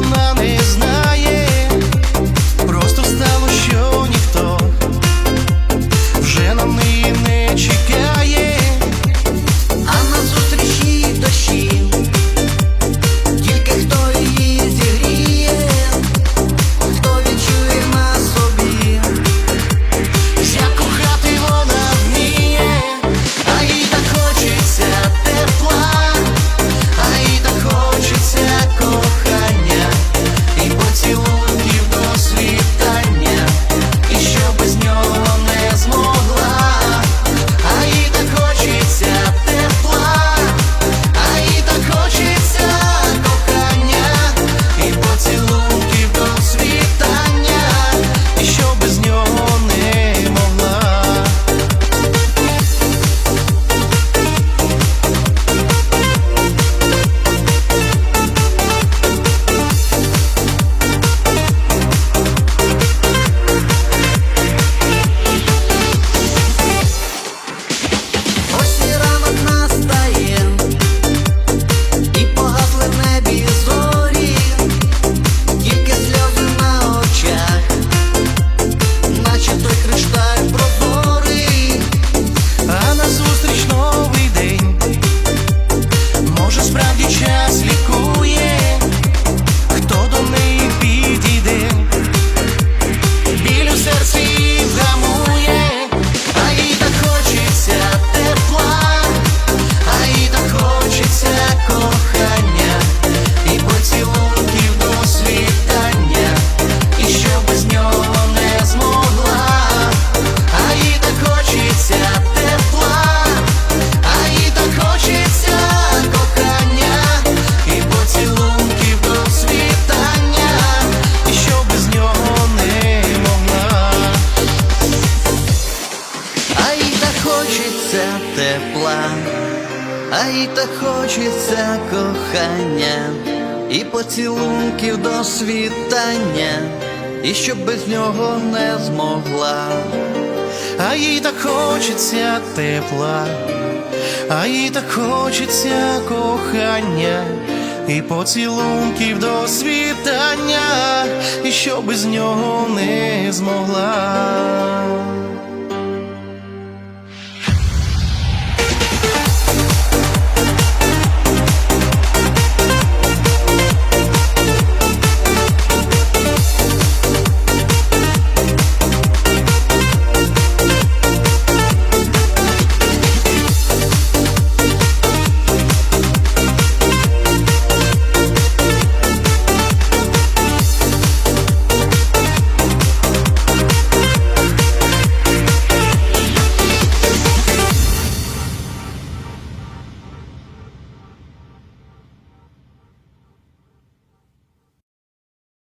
tsunami. А їй так хочеться кохання і поцілунків до світання, і щоб без нього не змогла. А їй так хочеться тепла, а їй так хочеться кохання і поцілунків до світання, і що без нього не змогла.